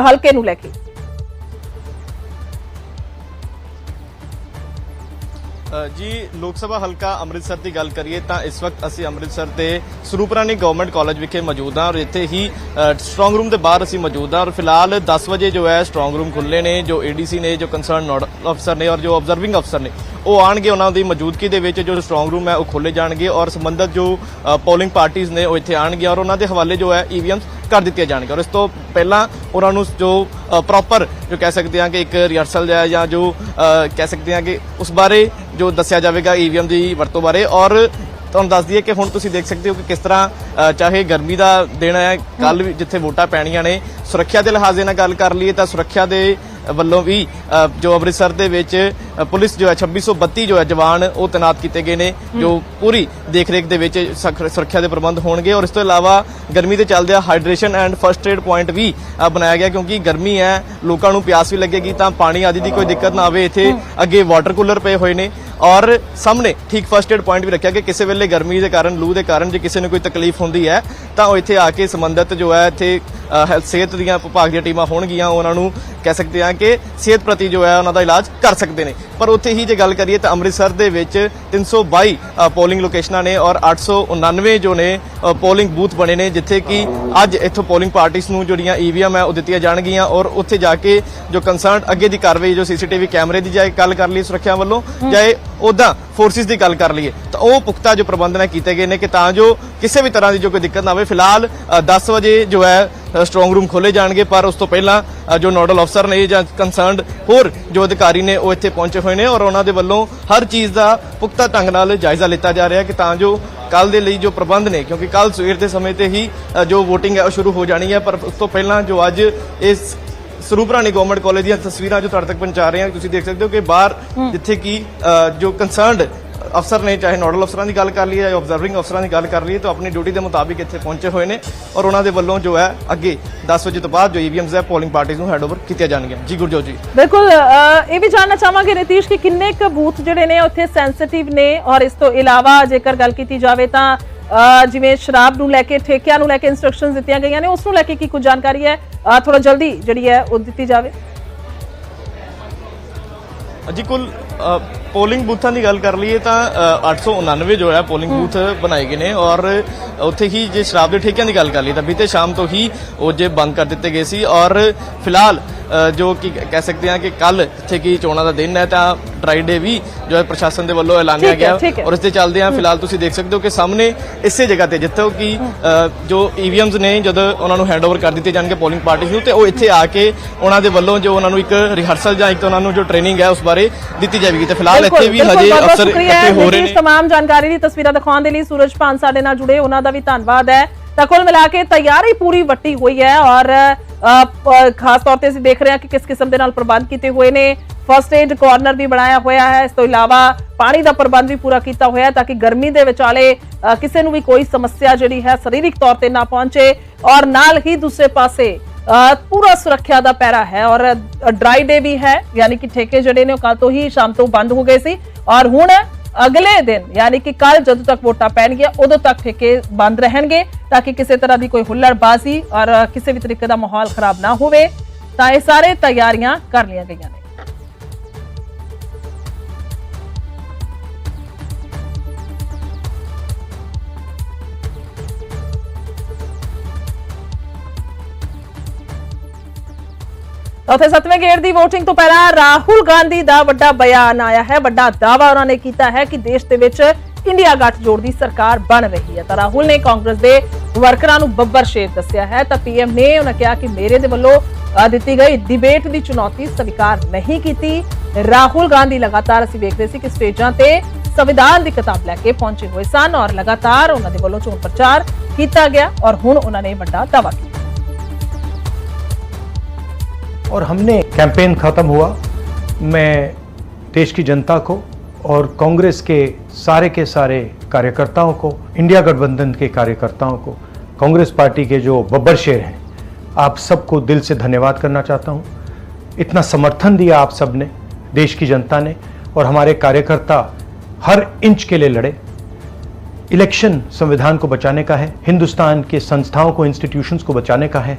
ਹਲਕੇ ਨੂੰ ਲੈ ਕੇ? ਜੀ, ਲੋਕ ਸਭਾ ਹਲਕਾ ਅੰਮ੍ਰਿਤਸਰ ਦੀ ਗੱਲ ਕਰੀਏ ਤਾਂ ਇਸ ਵਕਤ ਅਸੀਂ ਅੰਮ੍ਰਿਤਸਰ ਦੇ ਸਰੂਪਰਾਨੀ ਗਵਰਨਮੈਂਟ ਕਾਲਜ ਵਿਖੇ ਮੌਜੂਦ ਹਾਂ ਔਰ ਇੱਥੇ ਹੀ ਸਟਰੋਂਗ ਰੂਮ ਦੇ ਬਾਹਰ ਅਸੀਂ ਮੌਜੂਦ ਹਾਂ ਔਰ ਫਿਲਹਾਲ 10 ਵਜੇ ਜੋ ਹੈ ਸਟਰੋਂਗ ਰੂਮ ਖੁੱਲ੍ਹੇ ਨੇ, ਜੋ ਏਡੀਸੀ ਨੇ, ਜੋ ਕੰਸਰਨ ਨੋਡਲ ਅਫਸਰ ਨੇ ਔਰ ਜੋ ਆਬਜ਼ਰਵਿੰਗ ਅਫਸਰ ਨੇ, ਉਹ ਆਣਗੇ ਉਹਨਾਂ ਦੀ ਮੌਜੂਦਗੀ ਦੇ ਵਿੱਚ ਜੋ ਸਟਰੋਂਗ ਰੂਮ ਹੈ ਉਹ ਖੋਲੇ ਜਾਣਗੇ ਔਰ ਸੰਬੰਧਤ ਜੋ ਪੋਲਿੰਗ ਪਾਰਟੀਆਂ ਨੇ ਉਹ ਇੱਥੇ ਆਣਗੇ ਔਰ ਉਹਨਾਂ ਦੇ ਹਵਾਲੇ ਜੋ ਹੈ ਈਵੀਐਮਸ ਕਰ ਦਿੱਤੀਆਂ ਜਾਣਗੀਆਂ ਔਰ ਇਸ ਤੋਂ ਪਹਿਲਾਂ ਉਹਨਾਂ ਨੂੰ ਜੋ ਪ੍ਰੋਪਰ ਜੋ ਕਹਿ ਸਕਦੇ ਹਾਂ ਕਿ ਇੱਕ ਰਿਹਰਸਲ ਹੈ ਜਾਂ ਜੋ ਕਹਿ ਸਕਦੇ ਹਾਂ ਕਿ ਉਸ ਬਾਰੇ ਜੋ ਦੱਸਿਆ ਜਾਵੇਗਾ ਈਵੀਐਮ ਦੀ ਵਰਤੋਂ ਬਾਰੇ। ਔਰ ਤੁਹਾਨੂੰ ਦੱਸ ਦਈਏ ਕਿ ਹੁਣ ਤੁਸੀਂ ਦੇਖ ਸਕਦੇ ਹੋ ਕਿ ਕਿਸ ਤਰ੍ਹਾਂ ਚਾਹੇ ਗਰਮੀ ਦਾ ਦਿਨ ਹੈ ਕੱਲ ਜਿੱਥੇ ਵੋਟਾਂ ਪੈਣੀਆਂ ਨੇ, ਸੁਰੱਖਿਆ ਦੇ ਲਿਹਾਜ਼ੇ ਨਾਲ ਗੱਲ ਕਰ ਲਈਏ ਤਾਂ ਸੁਰੱਖਿਆ ਦੇ ਵੱਲੋਂ ਵੀ ਜੋ ਅੰਮ੍ਰਿਤਸਰ ਦੇ ਵਿੱਚ ਪੁਲਿਸ ਜੋ ਹੈ 2632 ਜੋ ਹੈ ਜਵਾਨ ਉਹ ਤਾਇਨਾਤ ਕੀਤੇ ਗਏ ਨੇ ਜੋ ਪੂਰੀ ਦੇਖਰੇਖ ਦੇ ਵਿੱਚ ਸੁਰੱਖਿਆ ਦੇ ਪ੍ਰਬੰਧ ਹੋਣਗੇ ਔਰ ਇਸ ਤੋਂ ਇਲਾਵਾ ਗਰਮੀ ਦੇ ਚੱਲਦਿਆਂ hydration and first aid point ਵੀ ਬਣਾਇਆ ਗਿਆ ਕਿਉਂਕਿ ਗਰਮੀ ਹੈ ਲੋਕਾਂ ਨੂੰ ਪਿਆਸ ਵੀ ਲੱਗੇਗੀ ਤਾਂ ਪਾਣੀ ਆਦਿ ਦੀ ਕੋਈ ਦਿੱਕਤ ਨਾ ਆਵੇ ਇੱਥੇ ਅੱਗੇ ਵਾਟਰ ਕੂਲਰ ਪਏ ਹੋਏ ਨੇ ਔਰ ਸਾਹਮਣੇ ਠੀਕ ਫਰਸਟ ਏਡ ਪੁਆਇੰਟ ਵੀ ਰੱਖਿਆ ਕਿ ਕਿਸੇ ਵੇਲੇ ਗਰਮੀ ਦੇ ਕਾਰਨ ਲੂ ਦੇ ਕਾਰਨ ਜੇ ਕਿਸੇ ਨੂੰ ਕੋਈ ਤਕਲੀਫ ਹੁੰਦੀ ਹੈ ਤਾਂ ਉਹ ਇੱਥੇ ਆ ਕੇ ਸੰਬੰਧਿਤ ਜੋ ਹੈ ਇੱਥੇ ਹੈਲਥ ਸਿਹਤ ਦੀਆਂ ਵਿਭਾਗ ਦੀਆਂ ਟੀਮਾਂ ਹੋਣਗੀਆਂ ਉਹਨਾਂ ਨੂੰ ਕਹਿ ਸਕਦੇ ਹਾਂ ਕਿ ਸਿਹਤ ਪ੍ਰਤੀ ਜੋ ਹੈ ਉਹਨਾਂ ਦਾ ਇਲਾਜ ਕਰ ਸਕਦੇ ਨੇ। ਪਰ ਉੱਥੇ ਹੀ ਜੇ ਗੱਲ ਕਰੀਏ ਤਾਂ ਅੰਮ੍ਰਿਤਸਰ ਦੇ ਵਿੱਚ 322 ਅ, ਪੋਲਿੰਗ ਲੋਕੇਸ਼ਨਾਂ ਨੇ ਔਰ 899 ਜੋ ਨੇ ਪੋਲਿੰਗ ਬੂਥ ਬਣੇ ਨੇ ਜਿੱਥੇ ਕਿ ਅੱਜ ਇੱਥੋਂ ਪੋਲਿੰਗ ਪਾਰਟੀਆਂ ਨੂੰ ਜਿਹੜੀਆਂ ਈਵੀਐਮ ਹੈ ਉਹ ਦਿੱਤੀਆਂ ਜਾਣਗੀਆਂ ਔਰ ਉੱਥੇ ਜਾ ਕੇ ਜੋ ਕੰਸਰਨਡ ਅੱਗੇ ਦੀ ਕਾਰਵਾਈ ਜੋ ਸੀਸੀਟੀਵੀ ਕੈਮਰੇ ਦੀ ਜਾਏ ਗੱਲ ਕਰ ਲਈ ਸੁਰੱਖਿਆ ਵੱਲੋਂ ਜਾਏ ਉਦਾਂ ਫੋਰਸਿਸ ਦੀ ਗੱਲ ਕਰ ਲਈਏ ਤਾਂ ਉਹ ਪੁਖਤਾ ਜੋ ਪ੍ਰਬੰਧ ਨੇ ਕੀਤੇ ਗਏ ਨੇ ਕਿ ਤਾਂ ਜੋ ਕਿਸੇ ਵੀ ਤਰ੍ਹਾਂ ਦੀ ਜੋ ਕੋਈ ਦਿੱਕਤ ਨਾ ਆਵੇ ਫਿਲਹਾਲ ਅ, 10 ਵਜੇ ਜੋ ਹੈ ਸਟਰੋਂਗ ਰੂਮ ਖੋਲੇ ਜਾਣਗੇ ਪਰ ਉਸ ਤੋਂ ਪਹਿਲਾਂ ਜੋ ਨੋਡਲ ਅਫਸਰ ਨੇ ਜਾਂ ਕੰਸਰਨਡ ਹੋਰ ਜੋ ਅਧਿਕਾਰੀ ਨੇ ਉਹ ਇੱਥੇ ਪਹੁੰਚੇ ਹੋਏ ਨੇ ਔਰ ਉਹਨਾਂ ਦੇ ਵੱਲੋਂ ਹਰ ਚੀਜ਼ ਦਾ ਪੁਖਤਾ ਢੰਗ ਨਾਲ ਜਾਇਜ਼ਾ ਲਿੱਤਾ ਜਾ ਰਿਹਾ ਕਿ ਤਾਂ ਜੋ ਕੱਲ ਦੇ ਲਈ ਜੋ ਪ੍ਰਬੰਧ ਨੇ ਕਿਉਂਕਿ ਕੱਲ ਸਵੇਰ ਦੇ ਸਮੇਂ ਤੇ ਹੀ ਜੋ VOTING ਹੈ ਉਹ ਸ਼ੁਰੂ ਹੋ ਜਾਣੀ ਹੈ ਪਰ ਉਸ ਤੋਂ ਪਹਿਲਾਂ ਜੋ ਅੱਜ ਇਸ ਸਰੂਪਰਾਣੀ ਗਵਰਨਮੈਂਟ ਕਾਲਜ ਦੀਆਂ ਤਸਵੀਰਾਂ ਜੋ ਤੁਹਾਡੇ ਤੱਕ ਪਹੁੰਚਾ ਰਹੇ ਹਾਂ ਤੁਸੀਂ ਦੇਖ ਸਕਦੇ ਹੋ ਕਿ ਬਾਹਰ ਜਿੱਥੇ ਕਿ ਜੋ ਕੰਸਰਨਡ ਅਫਸਰ ਨੇ ਚਾਹੇ ਨੋਡਲ ਅਫਸਰਾਂ ਦੀ ਗੱਲ ਕਰ ਲਈਏ ਜਾਂ ਆਬਜ਼ਰਵਿੰਗ ਅਫਸਰਾਂ ਦੀ ਗੱਲ ਕਰ ਲਈਏ ਤਾਂ ਆਪਣੀ ਡਿਊਟੀ ਦੇ ਮੁਤਾਬਿਕ ਇੱਥੇ ਪਹੁੰਚੇ ਹੋਏ ਨੇ ਔਰ ਉਹਨਾਂ ਦੇ ਵੱਲੋਂ ਜੋ ਹੈ ਅੱਗੇ 10 ਵਜੇ ਤੋਂ ਬਾਅਦ ਜੋ ਈਵੀਐਮਸ ਹੈ ਪੋਲਿੰਗ ਪਾਰਟੀਆਂ ਨੂੰ ਹੈਂਡਓਵਰ ਕੀਤੀਆਂ ਜਾਣਗੀਆਂ। ਜੀ ਗੁਰਜੋਤ ਜੀ। ਬਿਲਕੁਲ ਇਹ ਵੀ ਜਾਨਣਾ ਚਾਹਾਂਗੇ ਨਿਤੀਸ਼ ਕਿ ਕਿੰਨੇ ਕੁ ਬੂਥ ਜਿਹੜੇ ਨੇ ਉੱਥੇ ਸੈਂਸਿਟਿਵ ਨੇ ਔਰ ਇਸ ਤੋਂ ਇਲਾਵਾ ਜੇਕਰ ਗੱਲ ਕੀਤੀ ਜਾਵੇ ਤਾਂ ਜਿਵੇਂ ਸ਼ਰਾਬ ਨੂੰ ਲੈ ਕੇ ਠੇਕਿਆਂ ਨੂੰ ਲੈ ਕੇ ਇਨਸਟਰਕਸ਼ਨਸ ਦਿੱਤੀਆਂ ਗਈਆਂ ਨੇ ਉਸ ਨੂੰ ਲੈ ਕੇ ਕੀ ਕੁਝ ਜਾਣਕਾਰੀ ਹੈ? ਥੋੜਾ ਜਲਦੀ ਜਿਹੜੀ ਹੈ ਉਹ ਦਿੱਤੀ ਜਾਵੇ। ਜੀ ਕੁੱਲ ਪੋਲਿੰਗ ਬੂਥਾਂ ਦੀ ਗੱਲ ਕਰ ਲਈਏ ਤਾਂ ਅ, 899 ਜੋ ਹੈ ਪੋਲਿੰਗ ਬੂਥ ਬਣਾਏ ਗਏ ਨੇ ਔਰ ਉੱਥੇ ਹੀ ਜੇ ਸ਼ਰਾਬ ਦੇ ਠੇਕਿਆਂ ਦੀ ਗੱਲ ਕਰ ਲਈ ਤਾਂ ਬੀਤੇ ਸ਼ਾਮ ਤੋਂ ਹੀ ਉਹ ਜੇ ਬੰਦ ਕਰ ਦਿੱਤੇ ਗਏ ਸੀ ਔਰ ਫਿਲਹਾਲ ਜੋ ਕਿ ਕਹਿ ਸਕਦੇ ਹਾਂ ਕਿ ਕੱਲ ਇੱਥੇ ਕੀ ਚੋਣਾਂ ਦਾ ਦਿਨ ਹੈ ਤਾਂ ਡਰਾਈ ਡੇ ਵੀ ਜੋ ਹੈ ਪ੍ਰਸ਼ਾਸਨ ਦੇ ਵੱਲੋਂ ਐਲਾਨਿਆ ਠੀਕ ਹੈ, ਗਿਆ ਠੀਕ ਹੈ। ਔਰ ਇਸ ਤੇ ਚੱਲਦੇ ਹਾਂ ਫਿਲਹਾਲ ਤੁਸੀਂ ਦੇਖ ਸਕਦੇ ਹੋ ਕਿ ਸਾਹਮਣੇ ਇਸੇ ਜਗ੍ਹਾ ਤੇ ਜਿੱਥੇ ਕਿ ਅ, ਜੋ ਈਵੀਐਮਸ ਨੇ ਜਦੋਂ ਉਹਨਾਂ ਨੂੰ ਹੈਂਡਓਵਰ ਕਰ ਦਿੱਤੇ ਜਾਣਗੇ ਪੋਲਿੰਗ ਪਾਰਟੀ ਨੂੰ ਤੇ ਉਹ ਇੱਥੇ ਆ ਕੇ ਉਹਨਾਂ ਦੇ ਵੱਲੋਂ ਜੋ ਉਹਨਾਂ ਨੂੰ ਇੱਕ ਰਿਹਰਸਲ ਜਾਂ ਇੱਕ ਉਹਨਾਂ ਨੂੰ ਜੋ ਟ੍ਰੇਨਿੰਗ ਹੈ ਉਸ ਬਾਰੇ ਦਿੱਤੀ ਜਾਵੇਗੀ ਤੇ ਫਿਲਹਾਲ ਬਿਲਕੁਲ, ਇੱਥੇ ਵੀ ਬਿਲਕੁਲ, ਹਜੇ ਬਹੁਤ-ਬਹੁਤ ਅਫਸਰ ਸ਼ੁਕਰੀਆ ਇਕੱਠੇ ਹੋ ਰਹੇ ਨਿਤੀਸ਼, ਨੇ तमाम ਜਾਣਕਾਰੀ ਦੀ ਤਸਵੀਰਾਂ ਦਿਖਾਉਣ ਦੇ ਲਈ ਸੂਰਜ ਪਾਨ ਸਾਡੇ ਨਾਲ ਜੁੜੇ ਉਹਨਾਂ ਦਾ ਵੀ ਧੰਨਵਾਦ ਹੈ ਤਾਂ ਕੁੱਲ ਮਿਲਾ ਕੇ ਤਿਆਰੀ ਪੂਰੀ ਵੱਟੀ ਹੋਈ ਹੈ ਔਰ ਅ, ਪ- ਖਾਸ ਤੌਰ ਤੇ ਅਸੀਂ ਦੇਖ ਰਹੇ ਹਾਂ ਕਿ ਕਿਸ ਕਿਸਮ ਦੇ ਨਾਲ ਪ੍ਰਬੰਧ ਕੀਤੇ ਹੋਏ ਨੇ। ਫਰਸਟ ਏਡ ਕਾਰਨਰ ਵੀ ਬਣਾਇਆ ਹੋਇਆ ਹੈ। ਇਸ ਤੋਂ ਇਲਾਵਾ ਪਾਣੀ ਦਾ ਪ੍ਰਬੰਧ ਵੀ ਪੂਰਾ ਕੀਤਾ ਹੋਇਆ ਤਾਂ ਕਿ ਗਰਮੀ ਦੇ ਵਿਚਾਲੇ ਕਿਸੇ ਨੂੰ ਵੀ ਕੋਈ ਸਮੱਸਿਆ ਜਿਹੜੀ ਹੈ ਸਰੀਰਕ ਤੌਰ ਤੇ ਨਾ ਪਹੁੰਚੇ ਔਰ ਨਾਲ ਹੀ ਦੂਸਰੇ ਪਾਸੇ ਅ, ਪੂਰਾ ਸੁਰੱਖਿਆ ਦਾ ਪੈਰਾ ਹੈ ਔਰ ਡਰਾਈ ਡੇ ਵੀ ਹੈ। ਯਾਨੀ ਕਿ ਠੇਕੇ ਜਿਹੜੇ ਨੇ ਉਹ ਕੱਲ ਤੋਂ ਹੀ ਸ਼ਾਮ ਤੋਂ ਬੰਦ ਹੋ ਗਏ ਸੀ। ਔਰ ਹੁਣ ਅਗਲੇ ਦਿਨ, ਯਾਨੀ ਕਿ ਕੱਲ ਜਦੋਂ ਤੱਕ ਵੋਟਾਂ ਪੈਣਗੀਆਂ, ਉਦੋਂ ਤੱਕ ਠੇਕੇ ਬੰਦ ਰਹਿਣਗੇ, ਤਾਂ ਕਿ ਕਿਸੇ ਤਰ੍ਹਾਂ ਦੀ ਕੋਈ ਹੁੱਲੜਬਾਜ਼ੀ ਔਰ ਕਿਸੇ ਵੀ ਤਰੀਕੇ ਦਾ ਮਾਹੌਲ ਖਰਾਬ ਨਾ ਹੋਵੇ, ਤਾਂ ਇਹ ਸਾਰੇ ਤਿਆਰੀਆਂ ਕਰ ਲਈਆਂ ਗਈਆਂ ਨੇ। ਉੱਥੇ ਸੱਤਵੇਂ ਗੇੜ ਦੀ VOTING ਤੋਂ ਪਹਿਲਾਂ ਰਾਹੁਲ ਗਾਂਧੀ ਦਾ ਵੱਡਾ ਬਿਆਨ ਆਇਆ ਹੈ। ਵੱਡਾ ਦਾਅਵਾ ਉਹਨਾਂ ਨੇ ਕੀਤਾ ਹੈ ਕਿ ਦੇਸ਼ ਦੇ ਵਿੱਚ ਇੰਡੀਆ ਗੱਠਜੋੜ ਦੀ ਸਰਕਾਰ ਬਣ ਰਹੀ ਹੈ। ਤਾਂ ਰਾਹੁਲ ਨੇ ਕਾਂਗਰਸ ਦੇ ਵਰਕਰਾਂ ਨੂੰ ਬੱਬਰ ਸ਼ੇਰ ਦੱਸਿਆ ਹੈ। ਤਾਂ ਪੀਐਮ ਨੇ ਉਹਨਾਂ ਕਿਹਾ ਕਿ ਮੇਰੇ ਦੇ ਵੱਲੋਂ ਦਿੱਤੀ ਗਈ ਡਿਬੇਟ ਦੀ ਚੁਣੌਤੀ ਸਵੀਕਾਰ ਨਹੀਂ ਕੀਤੀ। ਰਾਹੁਲ ਗਾਂਧੀ ਲਗਾਤਾਰ ਅਸੀਂ ਵੇਖਦੇ ਸੀ ਕਿ ਸਟੇਜਾਂ ਤੇ ਸੰਵਿਧਾਨ ਦੀ ਕਿਤਾਬ ਲੈ ਕੇ ਪਹੁੰਚੇ ਹੋਏ ਸਨ ਔਰ ਲਗਾਤਾਰ ਉਹਨਾਂ ਦੇ ਵੱਲੋਂ ਚੋਣ ਪ੍ਰਚਾਰ ਕੀਤਾ ਗਿਆ ਔਰ ਹੁਣ ਉਹਨਾਂ ਨੇ ਵੱਡਾ ਦਾਅਵਾ ਕੀਤਾ। और हमने कैंपेन ख़त्म हुआ। मैं देश की जनता को और कांग्रेस के सारे के सारे कार्यकर्ताओं को, इंडिया गठबंधन के कार्यकर्ताओं को, कांग्रेस पार्टी के जो बब्बर शेर हैं, आप सबको दिल से धन्यवाद करना चाहता हूँ। इतना समर्थन दिया आप सबने देश की जनता ने और हमारे कार्यकर्ता हर इंच के लिए लड़े। इलेक्शन संविधान को बचाने का है, हिंदुस्तान के संस्थाओं को इंस्टीट्यूशंस को बचाने का है।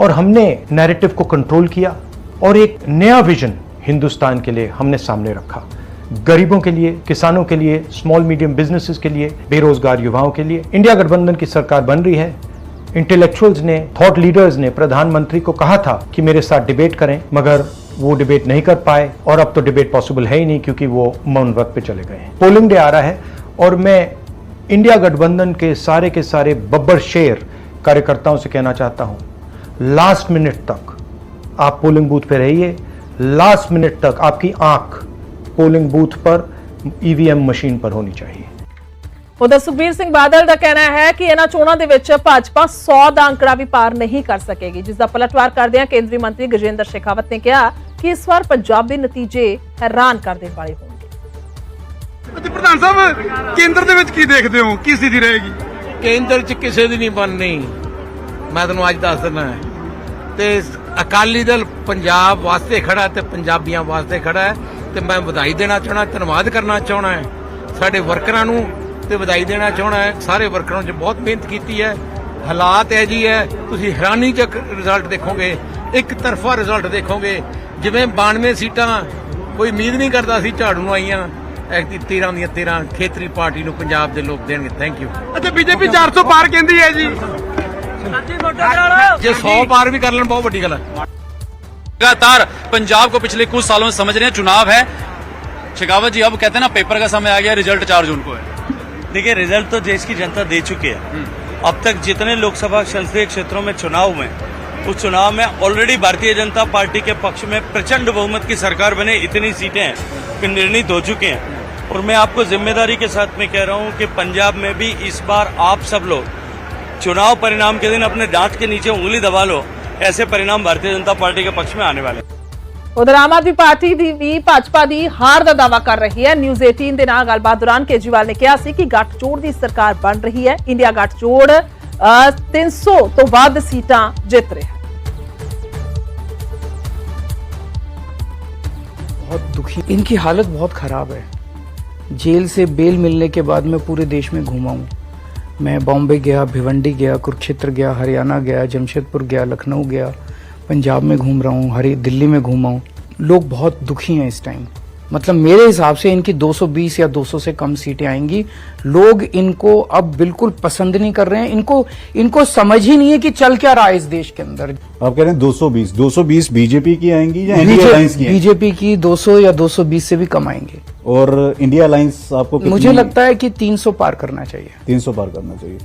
और हमने नैरेटिव को कंट्रोल किया और एक नया विजन हिंदुस्तान के लिए हमने सामने रखा। गरीबों के लिए, किसानों के लिए स्मॉल मीडियम बिजनेसेस के लिए, बेरोजगार युवाओं के लिए। इंडिया गठबंधन की सरकार बन रही है। इंटेलेक्चुअल्स ने थॉट लीडर्स ने, प्रधानमंत्री को कहा था कि मेरे साथ डिबेट करें, मगर वो डिबेट नहीं कर पाए और अब तो डिबेट पॉसिबल है ही नहीं क्योंकि वो मौन व्रत पे चले गए हैं। पोलिंग डे आ रहा है और मैं इंडिया गठबंधन के सारे के सारे बब्बर शेर कार्यकर्ताओं से कहना चाहता हूँ लास्ट मिनट तक आप पोलिंग बूथ पे रहिए लास्ट मिनट तक आपकी आंख पोलिंग बूथ पर ईवीएम मशीन पर होनी चाहिए ਉਧਰ ਸੁਖਬੀਰ ਸਿੰਘ ਬਾਦਲ ਦਾ ਕਹਿਣਾ ਹੈ ਕਿ ਇਹਨਾਂ ਚੋਣਾਂ ਦੇ ਵਿੱਚ ਭਾਜਪਾ 100 ਦਾ ਅੰਕੜਾ ਵੀ ਪਾਰ ਨਹੀਂ ਕਰ ਸਕੇਗੀ ਜਿਸ ਦਾ ਪਲਟਵਾਰ ਕਰਦਿਆਂ ਕੇਂਦਰੀ ਮੰਤਰੀ ਗਜੇਂਦਰ ਸ਼ੇਖਾਵਤ ਨੇ ਕਿਹਾ ਕਿ ਇਸ ਵਾਰ ਪੰਜਾਬ ਦੇ ਨਤੀਜੇ ਹੈਰਾਨ ਕਰ ਦੇਣ ਵਾਲੇ ਹੋਣਗੇ ਤੇ ਪ੍ਰਧਾਨ ਸਾਹਿਬ ਕੇਂਦਰ ਦੇ ਵਿੱਚ ਕੀ ਦੇਖਦੇ ਹੋ ਕੀ ਸਥਿਤੀ ਰਹੇਗੀ ਕੇਂਦਰ 'ਚ ਕਿਸੇ ਦੀ ਨਹੀਂ ਬਣਨੀ ਮੈਂ ਤੁਹਾਨੂੰ ਅੱਜ ਦੱਸ ਦਿੰਦਾ ਤੇ ਅਕਾਲੀ ਦਲ ਪੰਜਾਬ ਵਾਸਤੇ ਖੜਾ ਤੇ ਪੰਜਾਬੀਆਂ ਵਾਸਤੇ ਖੜਾ ਹੈ ਤੇ ਮੈਂ ਵਧਾਈ ਦੇਣਾ ਚਾਹਣਾ ਧੰਨਵਾਦ ਕਰਨਾ ਚਾਹਣਾ ਹੈ। ਸਾਡੇ ਵਰਕਰਾਂ ਨੂੰ ਤੇ ਵਧਾਈ ਦੇਣਾ ਚਾਹਣਾ ਹੈ। ਸਾਰੇ ਵਰਕਰਾਂ ਨੇ ਬਹੁਤ ਮਿਹਨਤ ਕੀਤੀ ਹੈ। ਹਾਲਾਤ ਹੈ ਜੀ ਹੈ, ਤੁਸੀਂ ਹੈਰਾਨੀ ਚ ਰਿਜ਼ਲਟ ਦੇਖੋਗੇ, ਇੱਕ ਤਰਫਾ ਰਿਜ਼ਲਟ ਦੇਖੋਗੇ। ਜਿਵੇਂ 92 ਸੀਟਾਂ, ਕੋਈ ਉਮੀਦ ਨਹੀਂ ਕਰਦਾ ਸੀ ਝਾੜੂ ਨੂੰ ਆਈਆਂ। ਐਕਟੀ 13 ਦੀਆਂ 13 ਖੇਤਰੀ ਪਾਰਟੀ ਨੂੰ ਪੰਜਾਬ ਦੇ ਲੋਕ ਦੇਣਗੇ। ਥੈਂਕ ਯੂ ਅੱਛਾ, ਬੀਜੇਪੀ 400 ਪਾਰ ਕਹਿੰਦੀ ਹੈ ਜੀ। ਜੇ 100 ਪਾਰ ਵੀ ਕਰ ਲੈਣ ਬਹੁਤ ਵੱਡੀ ਗੱਲ ਹੈ लगातार पंजाब को पिछले कुछ सालों में समझ रहे हैं चुनाव है शेखावत जी अब कहते हैं ना पेपर का समय आ गया रिजल्ट चार जून को है देखिए रिजल्ट तो देश की जनता दे चुकी है अब तक जितने लोकसभा संसदीय क्षेत्रों में चुनाव हुए उस चुनाव में ऑलरेडी भारतीय जनता पार्टी के पक्ष में प्रचंड बहुमत की सरकार बने इतनी सीटें कि निर्णित हो चुके हैं और मैं आपको जिम्मेदारी के साथ में कह रहा हूं कि पंजाब में भी इस बार आप सब लोग चुनाव परिणाम के दिन अपने दांत के नीचे उंगली दबा लो ऐसे परिणाम भारतीय जनता पार्टी के पक्ष में आने वाले हैं। ਉਧਰ ਆਮ ਆਦਮੀ ਪਾਰਟੀ ਦੀ ਵੀ ਭਾਜਪਾ ਦੀ ਹਾਰ ਦਾ ਦਾਅਵਾ ਕਰ ਰਹੀ ਹੈ ਨਿਊਜ਼ 18 ਦੇ ਨਾਲ ਗੱਲਬਾਤ ਦੌਰਾਨ ਕੇਜਰੀਵਾਲ ਨੇ ਕਿਹਾ ਸੀ ਕਿ ਗੱਠਜੋੜ ਦੀ ਸਰਕਾਰ ਬਣ ਰਹੀ ਹੈ ਇੰਡੀਆ ਗੱਠਜੋੜ ਅ, 300 ਤੋਂ ਵੱਧ ਸੀਟਾਂ ਜਿੱਤ ਰਿਹਾ ਹੈ बहुत दुखी इनकी हालत बहुत ख़राब है जेल से बेल मिलने के बाद मैं पूरे देश में घूमा हूँ मैं बॉम्बे गया भिवंडी गया कुरुक्षेत्र गया हरियाणा गया जमशेदपुर गया लखनऊ गया पंजाब में घूम रहा हूँ हरी दिल्ली में घूमा हूँ लोग बहुत दुखी हैं इस टाइम मतलब मेरे हिसाब से इनकी 220 या 200 से कम सीटें आएँगी। लोग इनको अब बिल्कुल पसंद नहीं कर रहे हैं। इनको इनको समझ ही नहीं है कि चल क्या रहा है इस देश के अंदर। आप कह रहे हैं 220 220 बीजेपी की आएँगी या इंडिया अलायंस की? बीजेपी की 200 या 220 से भी कम आएँगे। और इंडिया अलायंस आपको मुझे लगता है कि 300 पार करना चाहिए। 300 पार करना चाहिए।